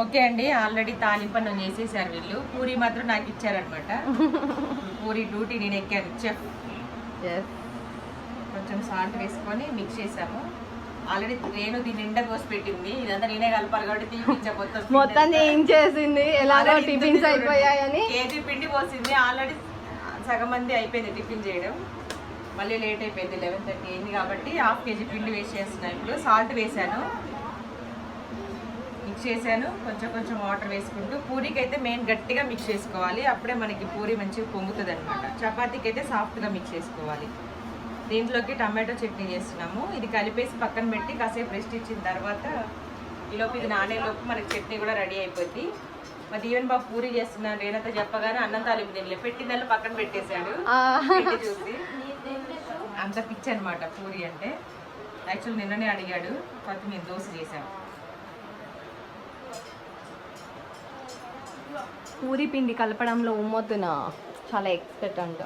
Okay అండి already తాలింపన్నం చేసేసారు వీళ్ళు. పూరి మాత్రం నాకు ఇచ్చారనమాట. పూరి డ్యూటీ నేను ఎక్కాను. చెఫ్. కొంచెం సాల్ట్ వేసుకొని మిక్స్ చేసాము. ఆల్రెడీ నేను దీని నిండా కోసి పెట్టింది. ఇదంతా నేనే కలపాలి కాబట్టి తీపించా మొత్తం చేసింది. ఎలాగో టిఫిన్స్ అయిపోయాయని. కేజీ పిండి పోసింది. ఆల్రెడీ సగం మంది అయిపోయింది టిఫిన్ చేయడం. మళ్ళీ లేట్ అయిపోయింది. లెవెన్ థర్టీ అయింది కాబట్టి హాఫ్ కేజీ పిండి వేస్ట్ చేస్తున్నాను ఇప్పుడు. సాల్ట్ వేసాను. మిక్స్ చేశాను. కొంచెం కొంచెం వాటర్ వేసుకుంటూ పూరికి అయితే మెయిన్ గట్టిగా మిక్స్ చేసుకోవాలి. అప్పుడే మనకి పూరి మంచిగా పొంగుతుంది అనమాట చపాతీకి అయితే సాఫ్ట్గా మిక్స్ చేసుకోవాలి. దీంట్లోకి టమాటో చట్నీ చేస్తున్నాము. ఇది కలిపేసి పక్కన పెట్టి కాసేపు రెస్ట్ ఇచ్చిన తర్వాత ఈలోపు ఇది నానేలోపు మనకి చట్నీ కూడా రెడీ అయిపోద్ది. మా దీవెన్ బాబు పూరి చేస్తున్నాను రేణతో చెప్పగానే అన్నం తాలింపు తినలే. పెట్టిందల్లా పక్కన పెట్టేశాడు. చూసి. అంత పిచ్చి అనమాట పూరి అంటే. యాక్చువల్ నిన్ననే అడిగాడు. కాకపోతే మేము దోశ చేసాం పూరి పిండి కలపడంలో ఉమ్మొద్దున? చాలా ఎక్స్పెక్ట్ అంట.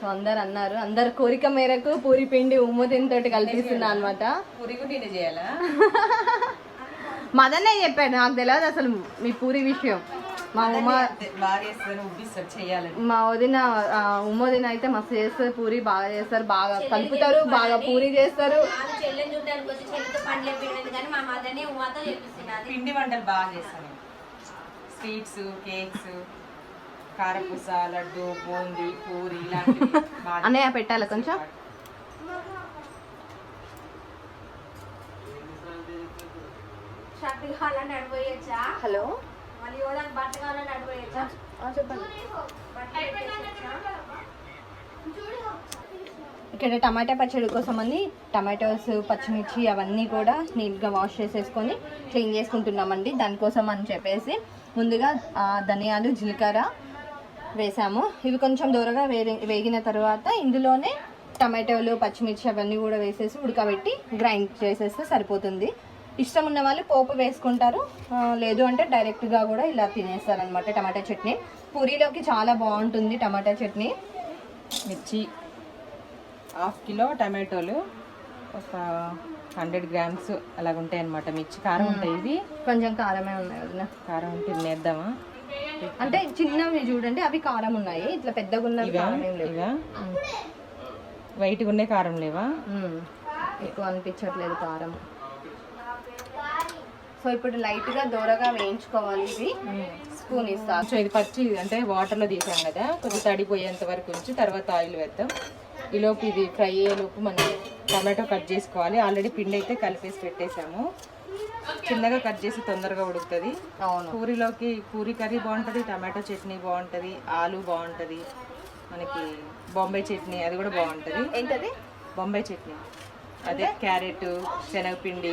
సో అందరు అన్నారు. అందరు కోరిక మేరకు పూరి పిండి ఉమ్మొద్దున కల్పిస్తున్నా అనమాట పూరి కూడా నేనే చేయాలా? మదనే చెప్పాడు. నాకు తెలియదు అసలు మీ పూరి విషయం. మా చేయాలని. మా వదిన ఆ, ఉమ్మ వదిన అయితే మస్తు చేస్తారు. పూరి బాగా చేస్తారు. బాగా కలుపుతారు. బాగా పూరి చేస్తారు. పిండి వంటలు బాగా చేస్తాను స్వీట్స్ కేక్స్ కారపూస లడ్డు బూందీ పూరి ఇలాంటివి అన్నయ్య పెట్టాలి కొంచెం? హలో? చెప్పండి? ఇక్కడ టమాటా పచ్చడి కోసం అని టమాటోస్ పచ్చిమిర్చి అవన్నీ కూడా నీట్గా వాష్ చేసేసుకొని క్లీన్ చేసుకుంటున్నామండి. దానికోసం అని చెప్పేసి ముందుగా ఆ, ధనియాలు జీలకర్ర వేసాము. ఇవి కొంచెం దూరగా వేగి వేగిన తర్వాత ఇందులోనే టమాటోలు పచ్చిమిర్చి అవన్నీ కూడా వేసేసి ఉడకబెట్టి గ్రైండ్ చేసేస్తే సరిపోతుంది. ఇష్టం ఉన్న వాళ్ళు పోపు వేసుకుంటారు. లేదు అంటే డైరెక్ట్గా కూడా ఇలా తినేస్తారనమాట టమాటా చట్నీ. పూరీలోకి చాలా బాగుంటుంది టమాటా చట్నీ. మిర్చి. హాఫ్ కిలో టమాటోలు ఒక హండ్రెడ్ గ్రామ్స్ అలాగ ఉంటాయి అనమాట మిర్చి కారం ఉంటాయి ఇవి. కొంచెం కారమే ఉన్నాయి వదిన. కారం ఉంటే తినేద్దామా? అంటే చిన్నవి చూడండి అవి కారం ఉన్నాయి. ఇట్లా పెద్దగా ఉన్నవి కారం ఏం లేవు. ఇవా? వైట్గా ఉండే కారం లేవా. ఎక్కువ అనిపించట్లేదు కారం. సో ఇప్పుడు లైట్గా దూరగా వేయించుకోవాలి ఇవి. స్పూన్ ఇస్తా. కొంచెం ఇది పచ్చి అంటే వాటర్లో తీసాం కదా. కొంచెం తడిపోయేంత వరకు ఉంచి తర్వాత ఆయిల్ వేద్దాం. ఈలోపు ఇది ఫ్రై అయ్యేలోపు మనం టమాటో కట్ చేసుకోవాలి. ఆల్రెడీ పిండి అయితే కలిపేసి పెట్టేసాము చిన్నగా కట్ చేసి తొందరగా ఉడుకుతుంది. అవును. పూరిలోకి పూరి కర్రీ బాగుంటుంది టమాటో చట్నీ బాగుంటుంది ఆలు బాగుంటుంది మనకి బొంబాయి చట్నీ అది కూడా బాగుంటుంది. ఏంటది? బొంబాయి చట్నీ. అదే క్యారెట్ శనగపిండి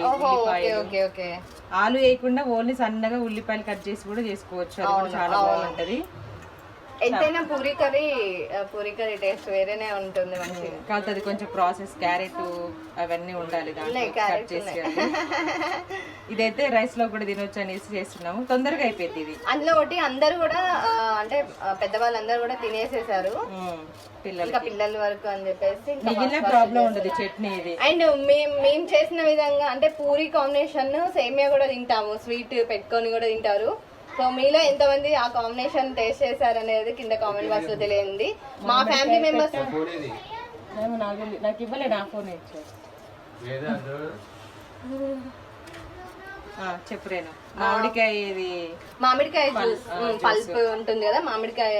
ఆలు వేయకుండా ఓన్లీ సన్నగా ఉల్లిపాయలు కట్ చేసి కూడా చేసుకోవచ్చు. అది కూడా చాలా బాగుంటది. ఎంతైనా puri curry puri curry taste వేరేనే ఉంటుంది మంచిగా. కాకపోతే అది కొంచెం ప్రాసెస్ క్యారెట్ అవన్నీ ఉండాలి ఇదైతే రైస్లో కూడా తినొచ్చు అనేసి చేస్తున్నాము. తొందరగా అయిపోయింది ఇది. అందులో ఒకటి అందరూ కూడా అంటే పెద్దవాళ్ళందరూ కూడా తినేసేసారు. ఇంకా పిల్లల వరకు అని చెప్పేసి మిగిలిన ప్రాబ్లం. ఉండదు చట్నీ ఇది. అండ్ మేము మేము చేసిన విధంగా అంటే పూరి కాంబినేషన్ సేమియా కూడా తింటాము. స్వీట్ పెట్టుకొని కూడా తింటారు. సో మీలో ఎంతమంది ఆ కాంబినేషన్ టేస్ట్ చేశారు అనేది కింద కామెంట్ బాక్స్లో తెలియండి మా ఫ్యామిలీ మెంబర్స్ నాకు తెలి- నాకు ఇవ్వలే నా ఫోన్ ఇచ్చారు. ఆ, చెప్పు రేణు మామిడికాయ ఇది మామిడికాయ జ్యూస్ పల్ప్ ఉంటుంది కదా మామిడికాయ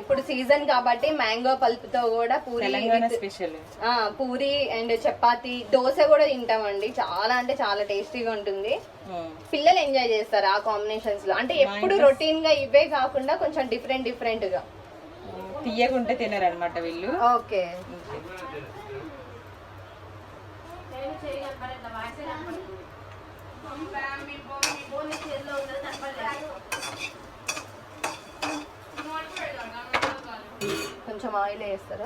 ఇప్పుడు సీజన్ కాబట్టి మ్యాంగో పల్ప్తో కూడా పూరి స్పెషల్. ఆ, పూరి అండ్ చపాతి దోశ కూడా తింటామండి. చాలా అంటే చాలా టేస్టీగా ఉంటుంది. పిల్లలు ఎంజాయ్ చేస్తారు ఆ కాంబినేషన్స్లో అంటే ఎప్పుడు రొటీన్గా ఇవే కాకుండా కొంచెం డిఫరెంట్ డిఫరెంట్గా తీయగుంటే తినరు అనమాట వీళ్ళు. ఓకే. నేను కొంచెం ఆయిల్ వేస్తారు?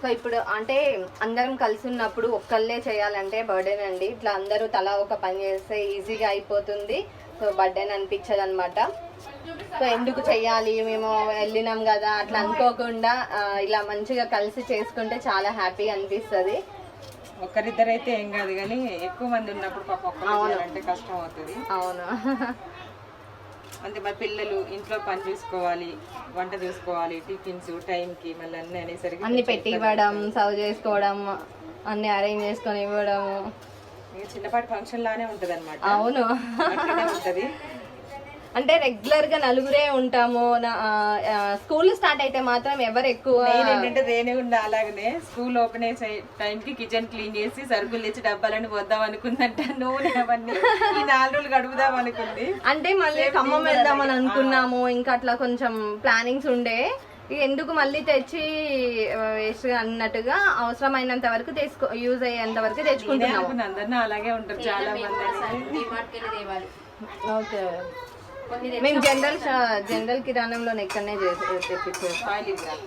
సో ఇప్పుడు అంటే అందరం కలిసి ఉన్నప్పుడు ఒక్కళ్ళే చేయాలంటే బర్త్డేన్ అండి. ఇట్లా అందరూ తలా ఒక పని చేస్తే ఈజీగా అయిపోతుంది. సో బర్త్డేన్ అనిపించదు అనమాట సో ఎందుకు చెయ్యాలి? మేము వెళ్ళినాం కదా. అట్లా అనుకోకుండా ఇలా మంచిగా కలిసి చేసుకుంటే చాలా హ్యాపీ అనిపిస్తుంది. ఒక్కరిద్దరైతే ఏం కాదు కానీ ఎక్కువ మంది ఉన్నప్పుడు పాప అంటే కష్టం అవుతుంది అవును. అంతే మరి పిల్లలు ఇంట్లో పని చూసుకోవాలి వంట చూసుకోవాలి టిఫిన్స్ టైంకి మళ్ళీ అన్నీ అనేసరికి అన్ని పెట్టి ఇవ్వడం సర్వ్ చేసుకోవడం అన్ని అరేంజ్ చేసుకొని ఇవ్వడం చిన్నపాటి ఫంక్షన్ లానే ఉంటది అనమాట అవును ఉంటది. అంటే రెగ్యులర్గా నలుగురే ఉంటాము. స్కూల్ స్టార్ట్ అయితే మాత్రం ఎవరు ఎక్కువ నేను ఏంటంటే రేణిగుండ అలాగనే స్కూల్ ఓపెన్ అయ్యే టైంకి కిచెన్ క్లీన్ చేసి సరుకులు తెచ్చి డబ్బాలని వద్దాం అనుకుందంట. నూనె అవన్నీ ఈ నాలుగు రోజులు గడుపుదాం అనుకుంది. అంటే మళ్ళీ ఖమ్మం వెళ్దామని అనుకున్నాము. ఇంకా అట్లా కొంచెం ప్లానింగ్స్ ఉండే. ఎందుకు మళ్ళీ తెచ్చి వేస్ట్ అన్నట్టుగా అవసరమైనంత వరకు తెచ్చుకో యూజ్ అయ్యేంత వరకు నేనే తెచ్చుకుంటున్నాము. అనుకున్నా అందరినీ అలాగే ఉంటారు చాలా మంది ఓకే. మేము జనరల్ జనరల్ కిరాణంలో చేయాలి.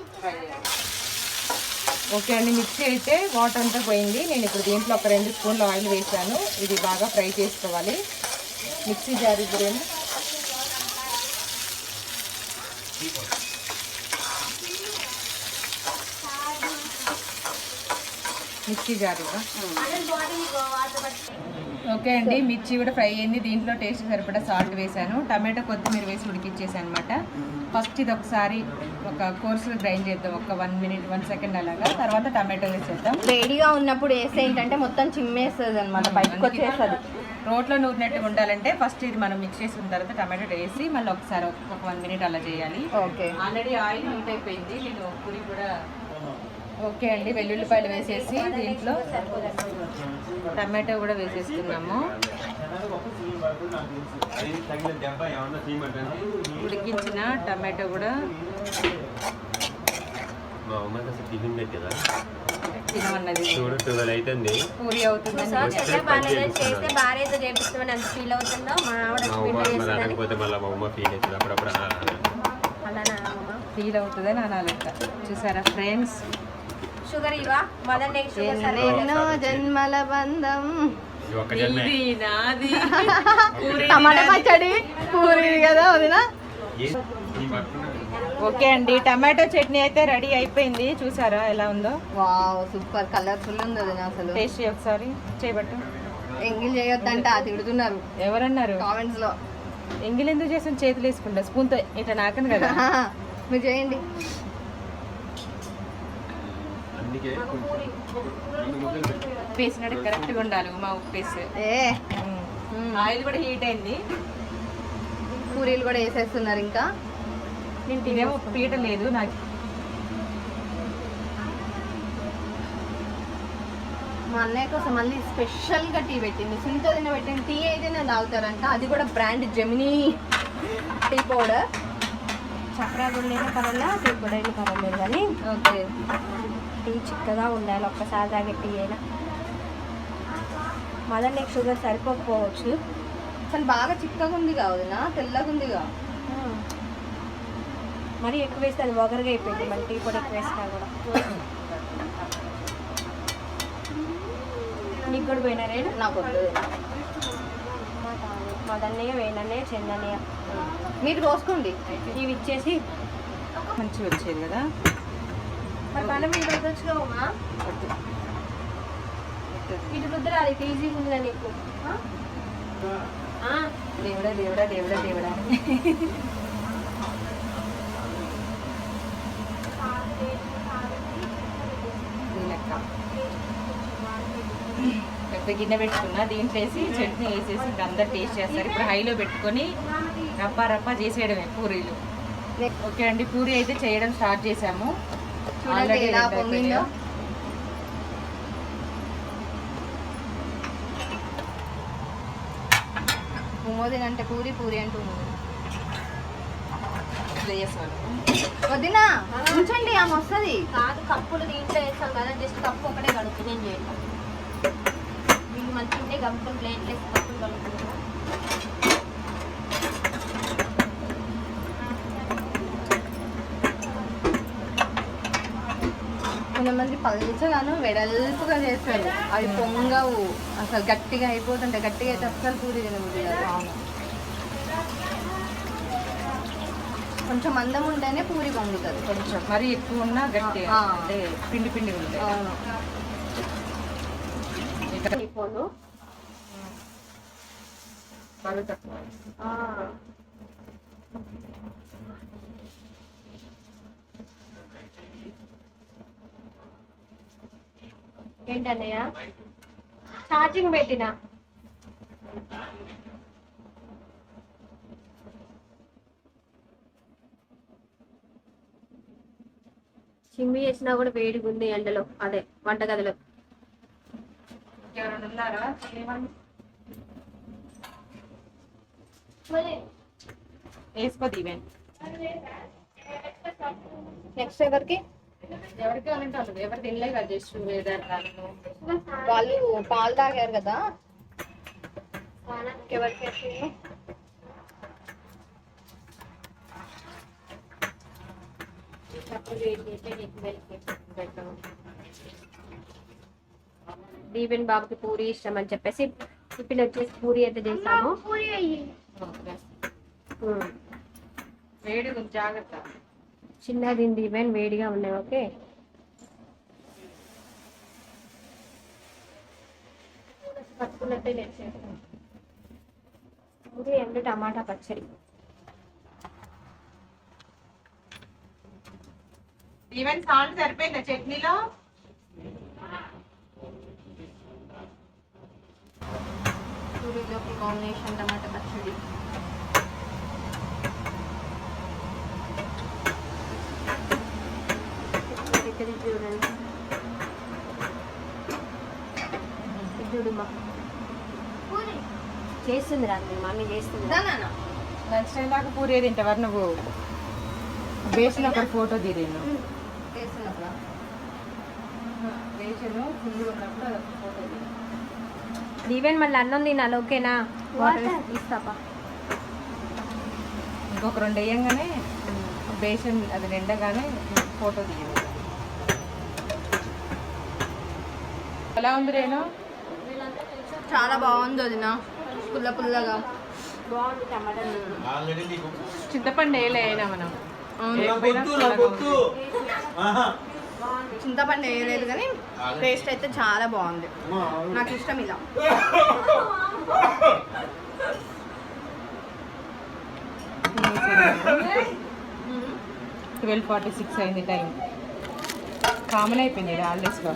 ఓకే అండి మిక్సీ అయితే వాటర్ అంతా పోయింది. నేను ఇప్పుడు దీంట్లో ఒక రెండు స్పూన్లు ఆయిల్ వేసాను ఇది బాగా ఫ్రై చేసుకోవాలి. మిక్సీ జార్ ఇద్దరేమో మిక్సీ జార్ ఇవ్వ. ఓకే అండి. మిర్చి కూడా ఫ్రై అయింది. దీంట్లో టేస్ట్ సరిపడా సాల్ట్ వేసాను టమాటో కొత్తిమీర వేసి ఉడికిచ్చేసాను అనమాట ఫస్ట్ ఇది ఒకసారి ఒక కోర్సులో గ్రైండ్ చేద్దాం. ఒక వన్ మినిట్ వన్ సెకండ్ అలాగా. తర్వాత టమాటో వేసేద్దాం. వేడిగా ఉన్నప్పుడు వేస్తే ఏంటంటే మొత్తం చిమ్మేస్తుంది అనమాట బయటకు వచ్చేస్తుంది. రోట్లో నూరినట్టుగా ఉండాలంటే ఫస్ట్ ఇది మనం మిక్స్ చేసిన తర్వాత టమాటో వేసి మళ్ళీ ఒకసారి ఒక వన్ మినిట్ అలా చేయాలి. ఓకే. ఆల్రెడీ ఆయిల్ హీట్ అయిపోయింది. నేను పూరి కూడా ఓకే అండి. వెల్లుల్లిపాయలు వేసేసి దీంట్లో టమాటో కూడా వేసేస్తున్నాము. ఉడికించిన టమాటో కూడా మా అమ్మకి అసలు టిఫిన్ పెట్టదా? తినమన్నది. చూడు ట్వెల్వ్ అవుతుంది పూరి బాగాలేదు చేస్తే భార్యతో చేపిస్తామని ఎంత ఫీల్ అవుతుందో మా ఆవిడ మళ్ళీ మా అమ్మ ఫీల్ అవుతుంది. అప్పుడప్పుడు అలానా ఫీల్ అవుతుందని చూసారా ఫ్రెండ్స్ షుగర్ ఇవా మదర్ నెక్స్ట్ షుగర్ సరే ఎన్నో జన్మల బంధం. ఇది నాది టమాటా పచ్చడి పూరి కదా వదినా? ఓకే అండి టమాటో చట్నీ అయితే రెడీ అయిపోయింది. చూసారా ఎలా ఉందో? వావ్ సూపర్ కలర్ఫుల్ ఉంది వదినా అసలు. టేస్ట్ ఒకసారి చేయబట్టు ఎంగిల్ చేయొద్దంట తిడుతున్నారు. ఎవరన్నారు? కామెంట్స్లో ఎంగిల్ ఎందుకు చేసిన చేతులు వేసుకుంటా. స్పూన్తో ఇట్లా నాకను కదా. మీరు చేయండి. అందుకే ఉప్పు వేసినట్టు కరెక్ట్గా ఉండాలి మా ఉప్పు వేసి ఏ ఆయిల్ కూడా హీట్ అయింది. పూరీలు కూడా వేసేస్తున్నారు ఇంకా. ఇదేమో పీట లేదు నాకు. మా అన్నయ్య కోసం మళ్ళీ స్పెషల్గా టీ పెట్టింది. సునీత తిన పెట్టింది టీ అయితేనే తాగుతారంట. అది కూడా brand Gemini tea powder Chakra గుండెన పర్వాలా తిరుగుడైన పర్వాలేదు కానీ ఓకే. టీ చిక్కగా ఉండాలి ఒక్కసారి తాగే టీ అయినా. మదర్ నెక్స్ట్ షుగర్ సరిపోకపోవచ్చు. అసలు బాగా చిక్కగా ఉంది కావునా తెల్లగా ఉందిగా. మరీ ఎక్కువ వేస్తే అది వగరగా అయిపోయింది మళ్ళీ టీ పొడి ఎక్కువ వేసినా కూడా. నీకు కూడా పోయినా రేడు నాకు వద్దు మదన్నయ్య వేణన్నయ్య చెన్నన్నయ్య మీరు పోసుకోండి ఇవి ఇచ్చేసి మంచిగా వచ్చేది కదా? మరి మనం ఇంటి వచ్చుగా ఉమా ఇటు రుద్ర అది ఈజీగా ఉందా నీకు. దేవుడా దేవుడా దేవుడా దేవుడా. గిన్నె పెట్టుకున్నా దీంట్లో వేసి చట్నీ వేసేసి ఇంకా అందరు టేస్ట్ చేస్తారు. ఇప్పుడు హైలో పెట్టుకొని రప్పా రప్పా చేసేయడమే పూరీలు. ఓకే అండి పూరి అయితే చేయడం స్టార్ట్ చేసాము. ఉమోదిన్ అంటే పూరి పూరి అంటూ వదినా ఉంచండి ఆమె వస్తుంది. కాదు కప్పులు దీంట్లో వేస్తాం కదా జస్ట్ కప్పు ఒకటే కడుపు నేను చేయను. కలుపుకుంటాం కొంతమంది పల్చగాను వెడల్పుగా చేస్తారు. అవి పొంగవు. అసలు గట్టిగా అయిపోతుంటే గట్టిగా అయితే అస్సలు పూరి తినబుద్ధి కాదు. కొంచెం మందం ఉంటేనే పూరి పొంగుతుంది కొంచెం. మరీ ఎక్కువ ఉన్నా గట్టి. అంటే పిండి పిండి ఉంటాయి అవును. బరువు తక్కువ. ఏంటన్నయ్య? ఛార్జింగ్ పెట్టిన? చిమ్మి చేసినా కూడా వేడిగా ఉంది ఎండలో. అదే వంటగదిలో. ఎవరైనా ఉన్నారా? ఏమన్నా? వేసుకో దీవెన్. నెక్స్ట్ ఎవరికి? ఎవరికి కావాలంటే వాళ్ళు ఎవరు తినలే కదా జస్ట్ వేదాలు వాళ్ళు పాలు తాగారు కదా. ఎవరికి వేసింది? దీవెన్ బాబుకి పూరి ఇష్టం అని చెప్పేసి టిఫిన్ వచ్చేసి పూరి అయితే చేసాము. ఉమ్. వేడి కొంచెం జాగ్రత్త. చిన్నది దీవెన్ వేడిగా ఉన్నాయి ఓకే? పట్టుకున్నట్టే పూరి అండ్ టమాటా పచ్చడి. ఈవెన్ సాల్ట్ సరిపోయిందా చట్నీలో? పూరీలోకి కాంబినేషన్ టమాటా పచ్చడి. ఇక్కడ చూడండి. చూడమ్మా. చేస్తుంది రా మీ మమ్మీ చేస్తుంది నెక్స్ట్ టైం దాకా పూరి తింటావారు నువ్వు బేసిన ఒక ఫోటో తీరేను బేసను ఫుల్ ఉన్నప్పుడు అదొక ఫోటో తీరు దీవెన్ మళ్ళీ అన్నం తినాలి ఓకేనా? వాటర్ ఇస్తాపా ఇంకొక రెండు వేయంగానే బేసన్ అది నిండగానే ఫోటో తీయాలి ఎలా ఉంది రేణు? చాలా బాగుంది వదిన. పుల్ల పుల్లగా. బాగుంది టమాటా చింతపండు వేయలే అయినా మనం. చింతపండు వేయలేదు కానీ టేస్ట్ అయితే చాలా బాగుంది. నాకు ఇష్టం ఇలా. ట్వెల్వ్ ఫార్టీ సిక్స్ అయింది టైం. కామన్ అయిపోయింది హాలిడేస్లో